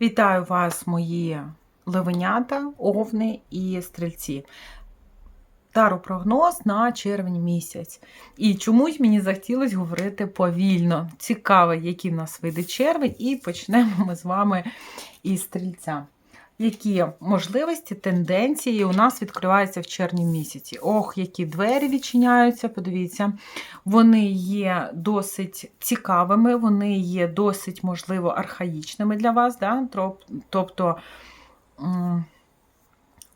Вітаю вас, мої левенята, овни і стрільці. Таро-прогноз на червень місяць. І чомусь мені захотілося говорити повільно. Цікаво, який в нас вийде червень, і почнемо ми з вами із стрільця. Які можливості, тенденції у нас відкриваються в червні місяці? Ох, які двері відчиняються, подивіться. Вони є досить цікавими, вони є досить, можливо, архаїчними для вас. Да? Тобто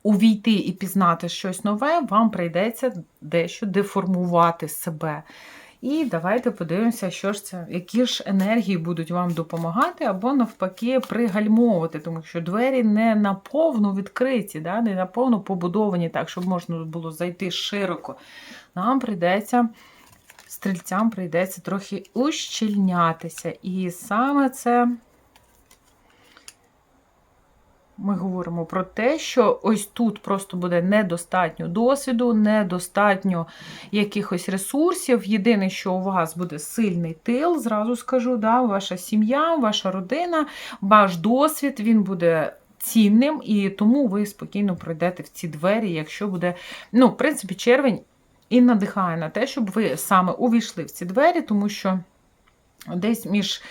увійти і пізнати щось нове, вам прийдеться дещо деформувати себе. І давайте подивимося, що ж це, які ж енергії будуть вам допомагати, або навпаки пригальмовувати, тому що двері не наповну відкриті, да? не наповну побудовані так, щоб можна було зайти широко. Нам прийдеться, стрільцям прийдеться трохи ущільнятися. І саме це. Ми говоримо про те, що ось тут просто буде недостатньо досвіду, недостатньо якихось ресурсів. Єдине, що у вас буде сильний тил, зразу скажу, да, ваша сім'я, ваша родина, ваш досвід, він буде. Цінним, і тому ви спокійно пройдете в ці двері, якщо буде, ну, в принципі, червень і надихає на те, щоб ви саме увійшли в ці двері, тому що десь між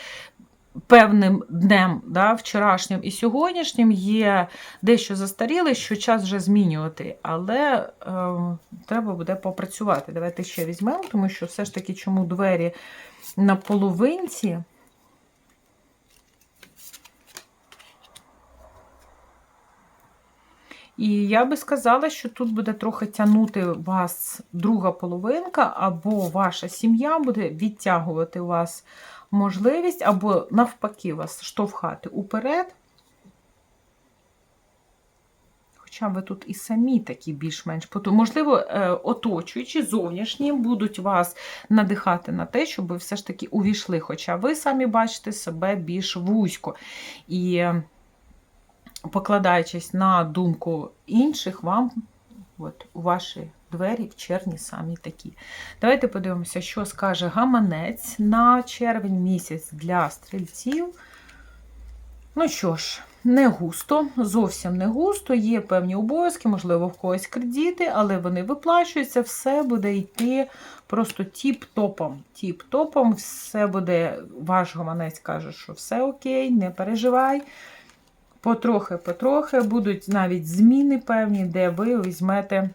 певним днем, да, вчорашнім і сьогоднішнім, є дещо застаріле, що час вже змінювати, але е, треба буде попрацювати. Давайте ще візьмемо, тому що все ж таки, чому двері на половинці. І я би сказала, що тут буде трохи тягнути вас друга половинка, або ваша сім'я буде відтягувати вас можливість, або навпаки, вас штовхати уперед. Хоча ви тут і самі такі більш-менш, можливо, е, оточуючі, зовнішні, будуть вас надихати на те, щоб ви все ж таки увійшли. Хоча ви самі бачите себе більш вузько. І покладаючись на думку інших, вам от, у ваші двері в червні самі такі. Давайте подивимося, що скаже гаманець на червень місяць для стрільців. Ну що ж, не густо, зовсім не густо, є певні обов'язки, можливо, в когось кредити, але вони виплачуються, все буде йти просто тіп-топом. Тіп-топом, все буде, ваш гаманець каже, що все окей, не переживай. Потрохи-потрохи будуть навіть зміни певні, де ви візьмете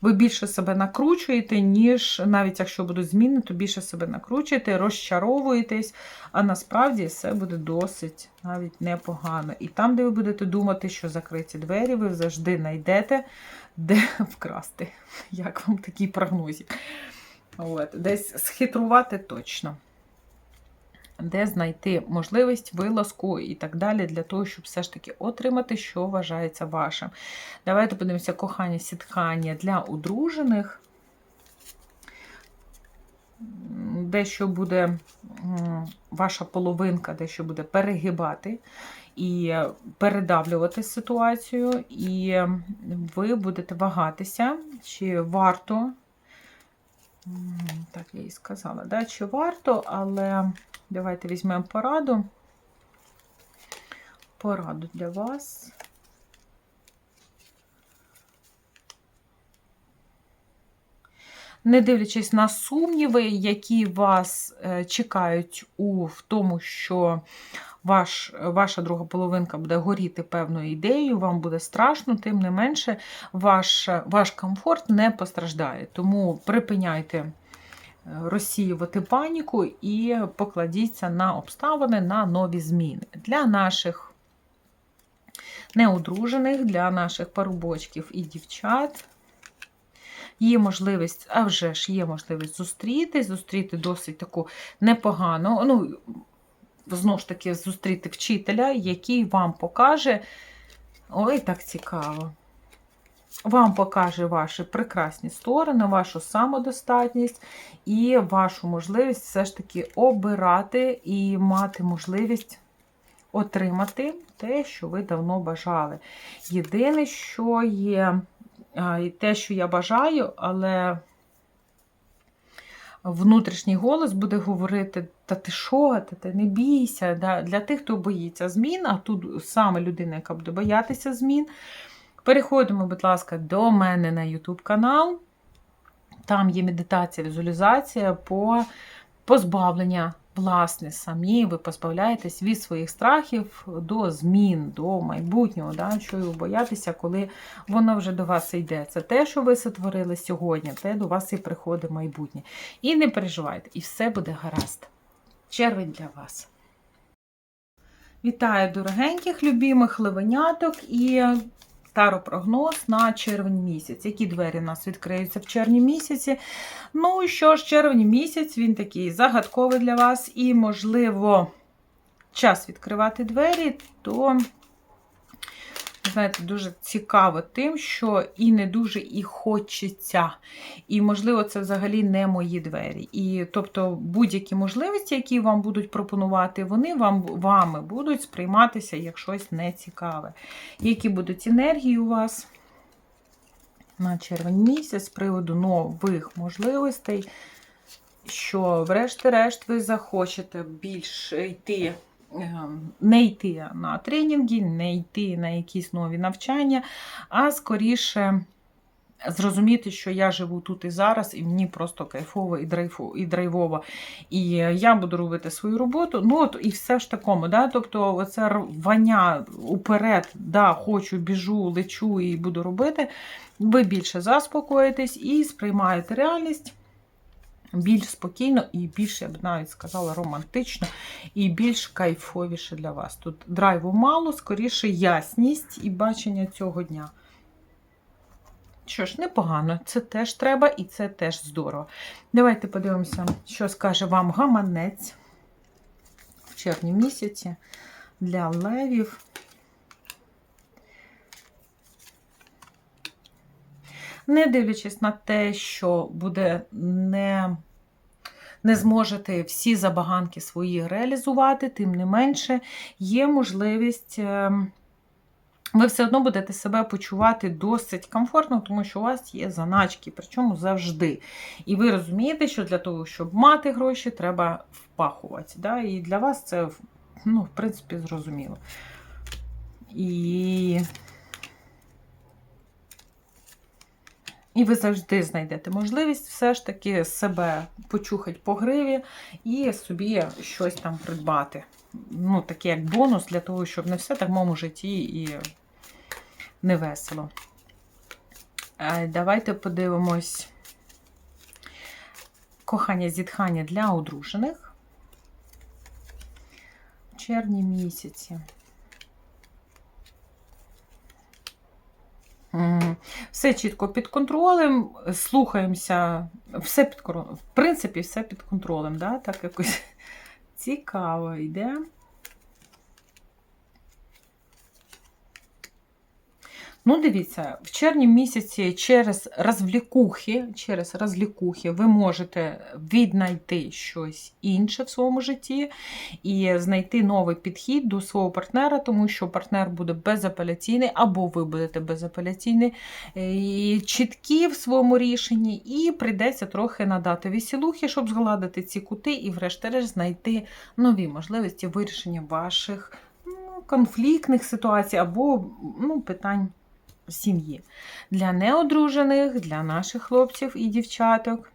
ви більше себе накручуєте, ніж навіть якщо будуть зміни, то більше себе накручуєте, розчаровуєтесь, а насправді все буде досить навіть непогано. І там, де ви будете думати, що закриті двері, ви завжди знайдете, де вкрасти. Як вам такі прогнозі? От, Десь схитрувати точно де знайти можливість вилазку і так далі, для того, щоб все ж таки отримати, що вважається вашим. Давайте подивимося, кохання сіткання для одружених. Дещо буде ваша половинка, дещо буде перегибати і передавлювати ситуацію, і ви будете вагатися, чи варто, так я і сказала, да, чи варто, але Давайте візьмемо пораду. Пораду для вас. Не дивлячись на сумніви, які вас е, чекають у в тому, що ваш, ваша друга половинка буде горіти певною ідеєю, вам буде страшно, тим не менше, ваш, ваш комфорт не постраждає. Тому припиняйте розсіювати паніку і покладіться на обставини, на нові зміни. Для наших неодружених, для наших парубочків і дівчат. Є можливість, а вже ж є можливість зустрітись, зустріти досить таку непогану, ну, знову ж таки, зустріти вчителя, який вам покаже. Ой, так цікаво вам покаже ваші прекрасні сторони, вашу самодостатність і вашу можливість все ж таки обирати і мати можливість отримати те, що ви давно бажали. Єдине, що є, те, що я бажаю, але внутрішній голос буде говорити: та ти що, та ти не бійся. Для тих, хто боїться змін, а тут саме людина, яка буде боятися змін. Переходимо, будь ласка, до мене на YouTube канал. Там є медитація, візуалізація по позбавлення, власне, самі ви позбавляєтесь від своїх страхів до змін, до майбутнього, да, що ви боятися, коли воно вже до вас йде. Це те, що ви сотворили сьогодні, те до вас і приходить майбутнє. І не переживайте, і все буде гаразд. Червень для вас. Вітаю дорогеньких, любимих ливеняток і таропрогноз на червень місяць. Які двері у нас відкриються в червні місяці? Ну що ж, червень місяць, він такий загадковий для вас, і, можливо, час відкривати двері, то, знаєте, дуже цікаво тим, що і не дуже і хочеться. І, можливо, це взагалі не мої двері. І тобто будь-які можливості, які вам будуть пропонувати, вони вам вами будуть сприйматися як щось нецікаве. Які будуть енергії у вас на червень місяць з приводу нових можливостей, що, врешті-решт, ви захочете більше йти. Ем, Не йти на тренінги, не йти на якісь нові навчання, а скоріше зрозуміти, що я живу тут і зараз, і мені просто кайфово і драйфу, і драйвово. І я буду робити свою роботу. Ну, от і все ж такому. Да? Тобто, оце рвання уперед, да, хочу, біжу, лечу і буду робити. Ви більше заспокоїтесь і сприймаєте реальність. Більш спокійно і більш, я б навіть сказала, романтично і більш кайфовіше для вас. Тут драйву мало, скоріше ясність і бачення цього дня. Що ж, непогано, це теж треба і це теж здорово. Давайте подивимося, що скаже вам гаманець в червні місяці для левів. Не дивлячись на те, що буде не, не зможете всі забаганки свої реалізувати, тим не менше є можливість. ем, ви все одно будете себе почувати досить комфортно, тому що у вас є заначки, причому завжди. І ви розумієте, що для того, щоб мати гроші, треба впахувати. Да? І для вас це, ну, в принципі, зрозуміло. І... І ви завжди знайдете можливість все ж таки себе почухати по гриві і собі щось там придбати. Ну, таке як бонус для того, щоб не все так в моєму житті і не весело. Е, Давайте подивимось кохання зітхання для одружених в червні місяці. Все чітко під контролем, слухаємося, все під. В принципі, все під контролем, да? так якось цікаво йде. Ну, дивіться, в червні місяці через розвлікухи, через розлікухи ви можете віднайти щось інше в своєму житті і знайти новий підхід до свого партнера, тому що партнер буде безапеляційний, або ви будете безапеляційний, е, і чіткі в своєму рішенні, і прийдеться трохи надати весілухи, щоб згладити ці кути, і, врешті-решт, знайти нові можливості вирішення ваших ну, конфліктних ситуацій або ну, питань сім'ї. Для неодружених, для наших хлопців і дівчаток.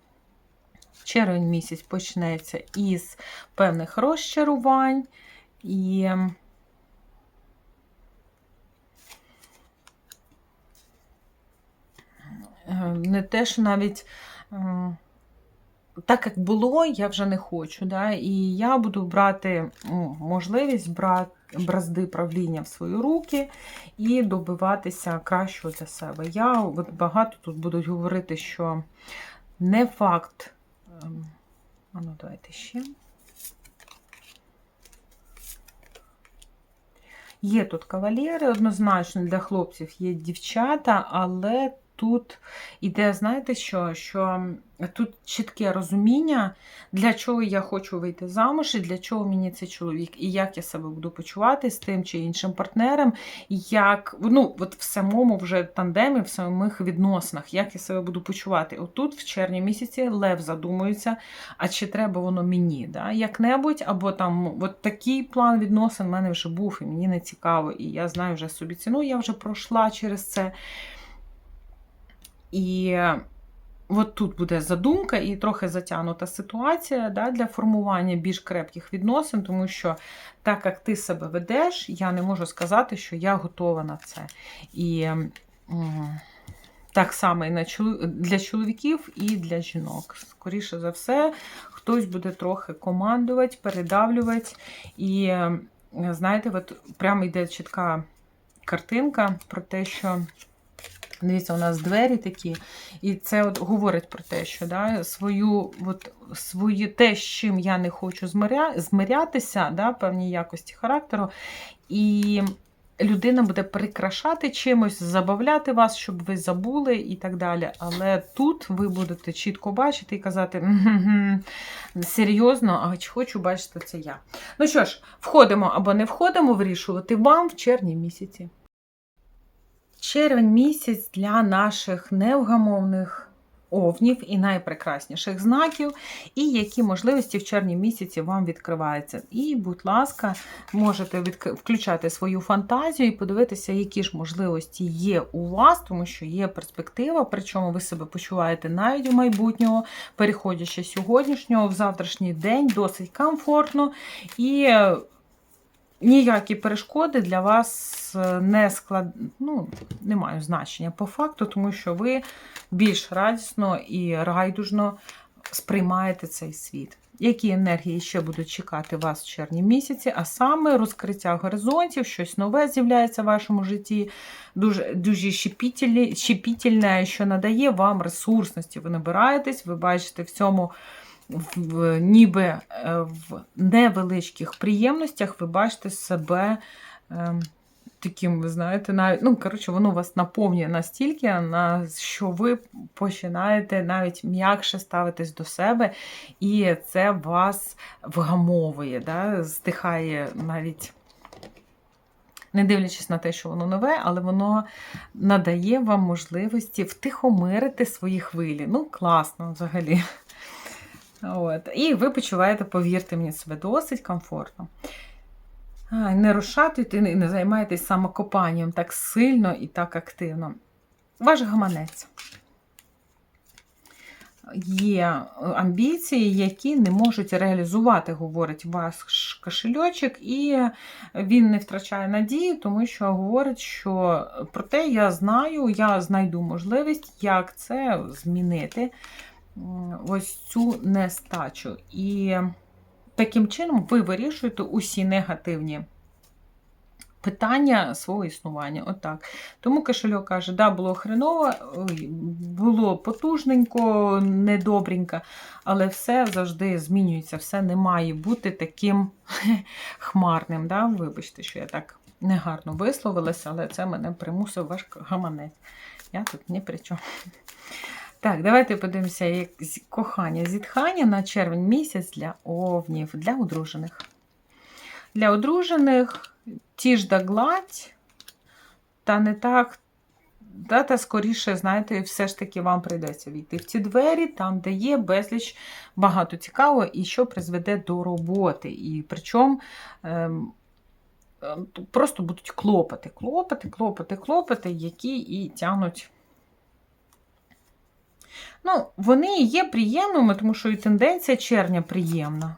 Червень місяць почнеться із певних розчарувань і е, не те, що навіть е, так, як було, я вже не хочу. Да? І я буду брати можливість брати бразди правління в свої руки і добиватися кращого для себе. Я багато тут будуть говорити, що не факт. ем, А ну, давайте ще. Є тут кавалери, однозначно для хлопців є дівчата, але тут іде, знаєте що? Що тут чітке розуміння, для чого я хочу вийти замуж, і для чого мені цей чоловік, і як я себе буду почувати з тим чи іншим партнером, як ну, от в самому вже тандемі, в самих відносинах, як я себе буду почувати. Отут, в червні місяці, Лев задумується, а чи треба воно мені? Да? Як-небудь, або там от такий план відносин в мене вже був, і мені не цікаво, і я знаю вже собі ціну, я вже пройшла через це. І от тут буде задумка і трохи затягнута ситуація да, для формування більш крепких відносин, тому що так як ти себе ведеш, я не можу сказати, що я готова на це. І так само і для чоловіків, і для жінок. Скоріше за все, хтось буде трохи командувати, передавлювати. І знаєте, от прямо йде чітка картинка про те, що. Дивіться, у нас двері такі, і це от говорить про те, що да, свою, от, свою те, з чим я не хочу змиря, змирятися, да, певні якості характеру, і людина буде прикрашати чимось, забавляти вас, щоб ви забули і так далі. Але тут ви будете чітко бачити і казати, «Мгм, серйозно, а чи хочу бачити це я. Ну що ж, входимо або не входимо, вирішувати вам в червні місяці. Червень місяць для наших невгамовних овнів і найпрекрасніших знаків, і які можливості в червні місяці вам відкриваються. І, будь ласка, можете відк- включати свою фантазію і подивитися, які ж можливості є у вас, тому що є перспектива, причому ви себе почуваєте навіть у майбутнього, переходячи з сьогоднішнього в завтрашній день, досить комфортно. І ніякі перешкоди для вас е, не склад... ну, не мають значення по факту, тому що ви більш радісно і райдужно сприймаєте цей світ. Які енергії ще будуть чекати вас в червні місяці, а саме розкриття горизонтів, щось нове з'являється в вашому житті, дуже дуже щепітільне, що надає вам ресурсності. Ви набираєтесь, ви бачите в цьому в, ніби е, в невеличких приємностях ви бачите себе е, таким, ви знаєте, навіть, ну, коротше, воно вас наповнює настільки, на що ви починаєте навіть м'якше ставитись до себе, і це вас вгамовує, да? стихає навіть. Не дивлячись на те, що воно нове, але воно надає вам можливості втихомирити свої хвилі. Ну, класно взагалі. От. І ви почуваєте, повірте мені, себе досить комфортно. Не розшатуйте, не не займайтесь самокопанням так сильно і так активно. Ваш гаманець. Є амбіції, які не можуть реалізувати, говорить ваш кошельочок, і він не втрачає надії, тому що говорить, що проте я знаю, я знайду можливість, як це змінити ось цю нестачу. І таким чином ви вирішуєте усі негативні питання свого існування. Отак. Тому кошельок каже, да, було хреново, було потужненько, недобренько, але все завжди змінюється, все не має бути таким хмарним. Да? Вибачте, що я так негарно висловилася, але це мене примусив ваш гаманець. Я тут ні при чому. Так, давайте подивимося, як кохання, зітхання на червень місяць для овнів, для одружених. Для одружених ті ж да гладь, та не так, та, та скоріше, знаєте, все ж таки вам прийдеться війти в ці двері, там, де є безліч багато цікавого і що призведе до роботи. І причому ем, просто будуть клопоти, клопоти, клопоти, клопоти, які і тягнуть. Ну, вони є приємними, тому що і тенденція червня приємна.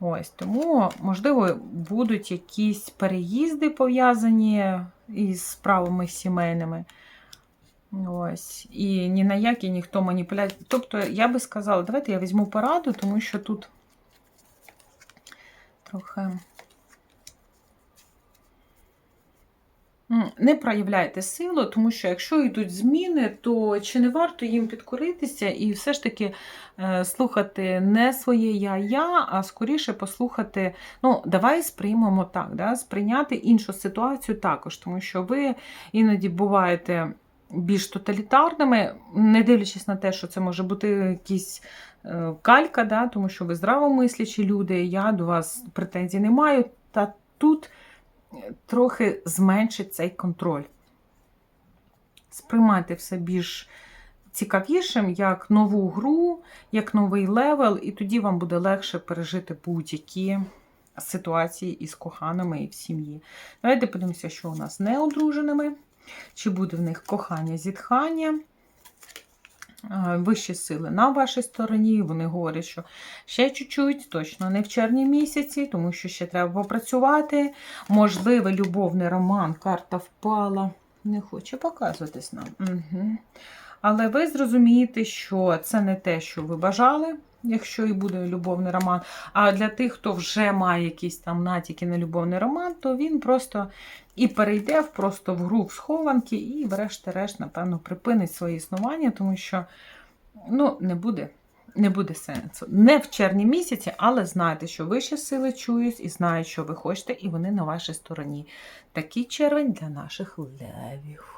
Ось, тому, можливо, будуть якісь переїзди пов'язані із справами сімейними. Ось. І ні на які ніхто маніпуляції. Тобто, я би сказала, давайте я візьму пораду, тому що тут трохи. Не проявляйте силу, тому що якщо йдуть зміни, то чи не варто їм підкоритися і все ж таки е, слухати не своє я-я, а скоріше послухати, ну, давай сприймемо так, да, сприйняти іншу ситуацію також, тому що ви іноді буваєте більш тоталітарними, не дивлячись на те, що це може бути якісь е, калька, да, тому що ви здравомислячі люди, я до вас претензій не маю. Та тут трохи зменшить цей контроль. Сприймайте все більш цікавішим, як нову гру, як новий левел, і тоді вам буде легше пережити будь-які ситуації із коханими і в сім'ї. Давайте подивимося, що у нас неодруженими, чи буде в них кохання, зітхання. Е, Вищі сили на вашій стороні. Вони говорять, що ще чуть-чуть, точно не в червні місяці, тому що ще треба попрацювати. Можливий любовний роман, карта впала. Не хоче показуватись нам. Угу. Але ви зрозумієте, що це не те, що ви бажали, якщо і буде любовний роман. А для тих, хто вже має якісь там натяки на любовний роман, то він просто і перейде просто в гру в схованки, і, врешті-решт, напевно, припинить своє існування, тому що ну, не буде. Не буде сенсу. Не в червні місяці, але знайте, що вищі сили чують і знають, що ви хочете, і вони на вашій стороні. Такий червень для наших левів.